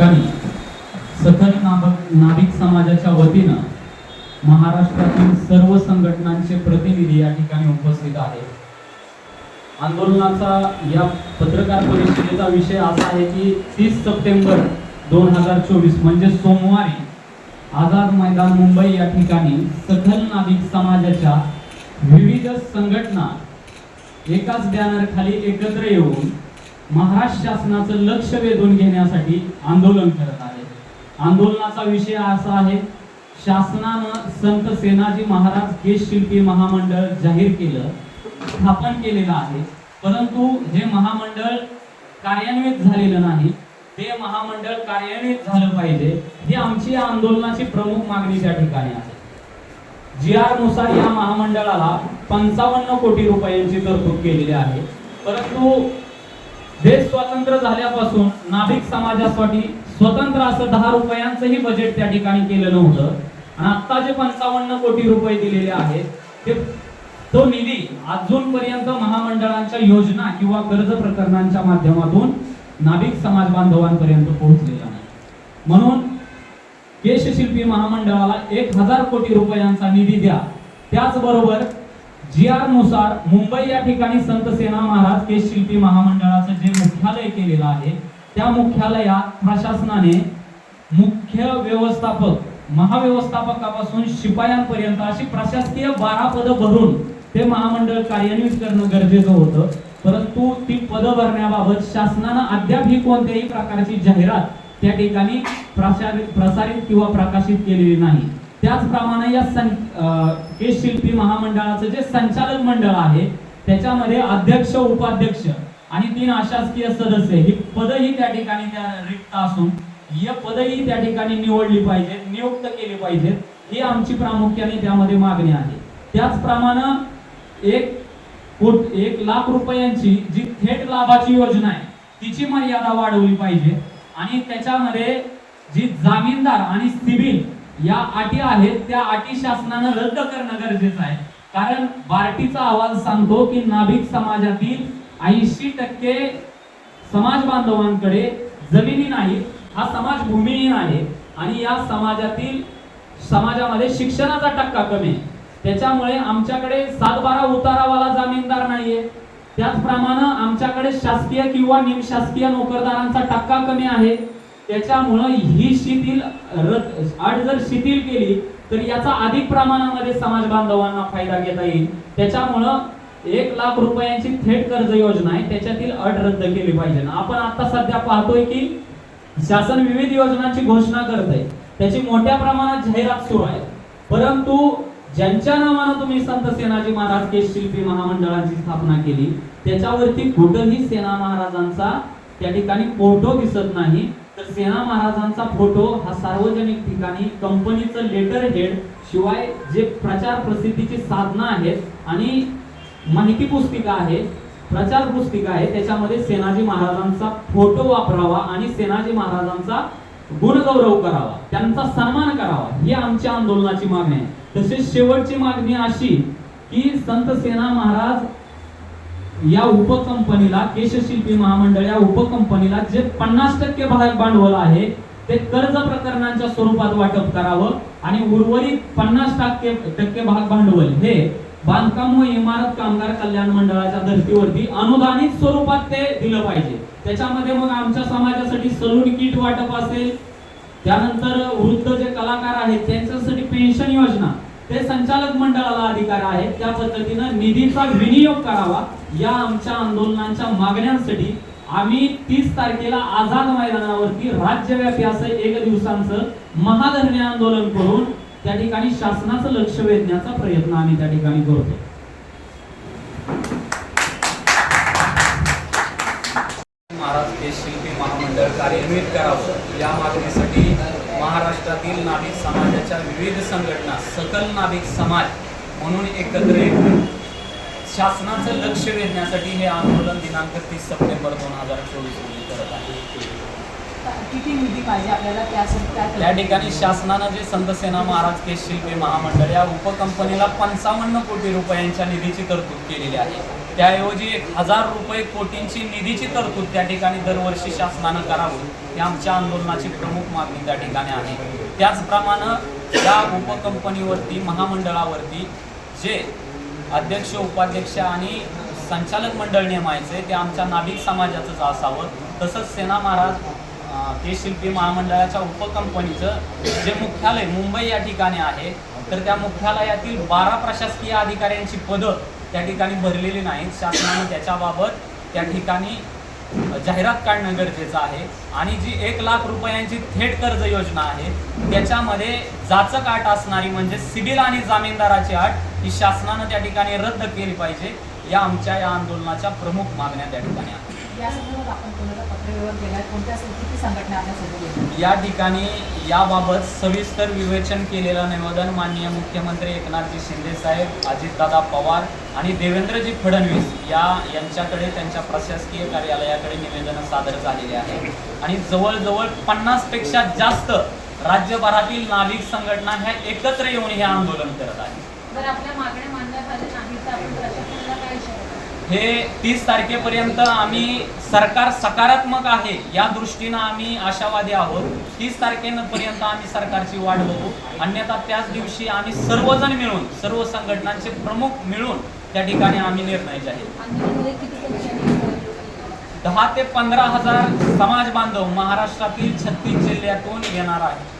ठिकाणी सतत नाभक नाभिक समाजाच्या वतीनं महाराष्ट्रातील सर्व संघटनांचे प्रतिनिधी या ठिकाणी उपस्थित आहेत. आंदोलनाचा या पत्रकार परिषदेचा विषय असा आहे की तीस सप्टेंबर दोन हजार चोवीस म्हणजे सोमवारी आझाद मैदान मुंबई या ठिकाणी सखल नाभिक समाजाच्या विविध संघटना एकाच बॅनर खाली एकत्र येऊन महाराष्ट्र शासनाचं लक्ष वेधून घेण्यासाठी आंदोलन करत आहे. आंदोलनाचा विषय असा आहे शासनानं संत सेनाजी महाराज केश शिल्पी महामंडळ जाहीर केलं स्थापन केलेलं आहे. परंतु हे महामंडळ कार्यान्वित झालेलं नाही. ते महामंडळ कार्यान्वित झालं पाहिजे ही आमची आंदोलनाची प्रमुख मागणी त्या ठिकाणी आहे. जी आरनुसार या महामंडळाला पंचावन्न कोटी रुपयांची तरतूद केलेली आहे. परंतु देश स्वतंत्र झाल्यापासून नाभिक समाजासाठी स्वतंत्र असं दहा रुपयांचंही बजेट त्या ठिकाणी केलं नव्हतं. आणि आता जे पंचावन्न कोटी रुपये दिलेले आहेत. ते तो निधी अजूनपर्यंत महामंडळांच्या योजना किंवा कर्ज प्रकरणांच्या माध्यमातून नाभिक समाज बांधवांपर्यंत पोहोचलेला नाही. म्हणून केशशिल्पी महामंडळाला एक हजार कोटी रुपयांचा निधी द्या. त्याचबरोबर जी आरनुसार मुंबई या ठिकाणी संत सेना महाराज केशशिल्पी महामंडळाचं जे मुख्यालय केलेलं आहे त्या मुख्यालयात प्रशासनाने मुख्य व्यवस्थापक महाव्यवस्थापकापासून शिपायांपर्यंत अशी प्रशासकीय बारा पदं भरून ते महामंडळ कार्यान्वित करणं गरजेचं होतं. परंतु ती पदं भरण्याबाबत शासनानं अद्याप ही कोणत्याही प्रकारची जाहिरात त्या ठिकाणी प्रसारित प्रसारित किंवा प्रकाशित केलेली नाही. त्याचप्रमाणे या सं हे शिल्पी महामंडळाचं जे संचालक मंडळ आहे त्याच्यामध्ये अध्यक्ष उपाध्यक्ष आणि तीन अशासकीय सदस्य ही पदही त्या ठिकाणी त्या रिक्त असून ही पदही त्या ठिकाणी निवडली पाहिजेत नियुक्त केली पाहिजेत ही आमची प्रामुख्याने त्यामध्ये मागणी आहे. त्याचप्रमाणे एक कोट एक लाख रुपयांची जी थेट लाभाची योजना आहे तिची मर्यादा वाढवली पाहिजे आणि त्याच्यामध्ये जी जामीनदार आणि सिबिल या अटी आहेत त्या अटी शासनानं रद्द करणं गरजेचं आहे. कारण बार्टीचा अहवाल सांगतो की नाभिक समाजातील ऐंशी टक्के समाज बांधवांकडे जमिनी नाही हा समाज भूमिहीन आहे आणि या समाजातील समाजामध्ये शिक्षणाचा टक्का कमी. आहे त्याच्यामुळे आमच्याकडे सातबारा उतारावाला जामीनदार नाहीये. त्याचप्रमाणे आमच्याकडे शासकीय किंवा निमशासकीय नोकरदारांचा टक्का कमी आहे. त्याच्यामुळं ही शिथिल रद्द अट जर शिथिल केली तर याचा अधिक प्रमाणामध्ये समाज बांधवांना फायदा घेता येईल. त्याच्यामुळं एक लाख रुपयांची थेट कर्ज योजना आहे त्याच्यातील अट रद्द केली पाहिजे. आपण आता सध्या पाहतोय की शासन विविध योजनांची घोषणा करत आहे त्याची मोठ्या प्रमाणात जाहिरात सुरू आहे. परंतु ज्यांच्या नावानं तुम्ही संत सेनाजी महाराज केश शिल्पी महामंडळाची स्थापना केली त्याच्यावरती कुठंही सेना महाराजांचा त्या ठिकाणी फोटो दिसत नाही. तर सेना महाराजांचा फोटो हा सार्वजनिक ठिकाणी कंपनीचं लेटर हेड शिवाय जे प्रचार प्रसिद्धीची साधनं आहेत आणि माहिती पुस्तिका आहे प्रचार पुस्तिका आहे त्याच्यामध्ये सेनाजी महाराजांचा फोटो वापरावा आणि सेनाजी महाराजांचा गुणगौरव करावा त्यांचा सन्मान करावा ही आमच्या आंदोलनाची मागणी आहे. तसेच शेवटची मागणी अशी की संत सेना महाराज या उपकंपनीला केशशिल्पी महामंडळ या उपकंपनीला जे पन्नास टक्के भाग भांडवल आहे ते कर्ज प्रकरणांच्या स्वरूपात वाटप करावं आणि उर्वरित पन्नास टक्के टक्के भाग भांडवल हे बांधकाम व इमारत कामगार कल्याण मंडळाच्या धर्तीवरती अनुदानित स्वरूपात ते दिलं पाहिजे. त्याच्यामध्ये मग आमच्या समाजासाठी सलून किट वाटप असेल त्यानंतर वृद्ध जे कलाकार आहेत त्यांच्यासाठी पेन्शन योजना ते संचालक मंडळाला अधिकार आहे त्या पद्धतीनं निधीचा विनियोग करावा. या आमच्या आंदोलनांच्या मागण्यांसाठी आम्ही तीस तारखेला आझाद मैदानावरती राज्यव्यापी असं एक दिवसांचं महाधरणे आंदोलन करून त्या ठिकाणी शासनाचं लक्ष वेधण्याचा प्रयत्न आम्ही त्या ठिकाणी करतो. महाराज हे शिल्पी महामंडळ कार्यान्वित करावं. या मागणीसाठी महाराष्ट्रातील नाभिक समाजाच्या विविध संघटना सकल नाभिक समाज म्हणून एकत्र येऊन शासनाचं लक्ष वेधण्यासाठी हे आंदोलन दिनांक तीस सप्टेंबर दोन हजार चोवीस रोजी करत आहे. त्या ठिकाणी शासनानं जे संत सेना महाराज केश शिल्पी महामंडळ या उपकंपनीला पंचावन्न कोटी रुपयांच्या निधीची तरतूद केलेली आहे. त्याऐवजी एक हजार रुपये कोटींची निधीची तरतूद त्या ठिकाणी दरवर्षी शासनानं करावं ही आमच्या आंदोलनाची प्रमुख मागणी त्या ठिकाणी आहे. त्याचप्रमाणे या उपकंपनीवरती महामंडळावरती जे अध्यक्ष उपाध्यक्ष आणि संचालक मंडळ नेमायचे ते आमच्या नाभिक समाजाचंच असावं तसंच सेना महाराज ते शिल्पी महामंडळाच्या उपकंपनीचं जे मुख्यालय मुंबई या ठिकाणी आहे तर त्या मुख्यालयातील बारा प्रशासकीय अधिकाऱ्यांची पदं त्या ठिकाणी भरलेली नाहीत. शासनाने त्याच्याबाबत त्या ठिकाणी जाहिरात काढणं गरजेचं आहे. आणि जी एक लाख रुपयांची थेट कर्ज योजना आहे त्याच्यामध्ये जाचक अट असणारी म्हणजे सिबिल आणि जामीनदाराची अट ही शासनानं त्या ठिकाणी रद्द केली पाहिजे. या आमच्या या आंदोलनाच्या प्रमुख मागण्या त्या ठिकाणी या ठिकाणी याबाबत सविस्तर विवेचन केलेलं निवेदन माननीय मुख्यमंत्री एकनाथजी शिंदे साहेब अजितदादा पवार आणि देवेंद्रजी फडणवीस या यांच्याकडे त्यांच्या प्रशासकीय कार्यालयाकडे निवेदनं सादर झालेली आहे आणि जवळजवळ पन्नासपेक्षा जास्त राज्यभरातील नाभिक संघटना ह्या एकत्र येऊन हे आंदोलन करत आहेत. हे तीस तारखेपर्यंत आम्ही सरकार सकारात्मक आहे या दृष्टीनं आम्ही आशावादी आहोत. तीस तारखेपर्यंत आम्ही सरकारची वाट बघू. अन्यथा त्याच दिवशी आम्ही सर्वजण मिळून सर्व संघटनांचे प्रमुख मिळून त्या ठिकाणी आम्ही निर्णय जाहीर दहा ते पंधरा हजार समाज बांधव महाराष्ट्रातील छत्तीस जिल्ह्यातून येणार आहे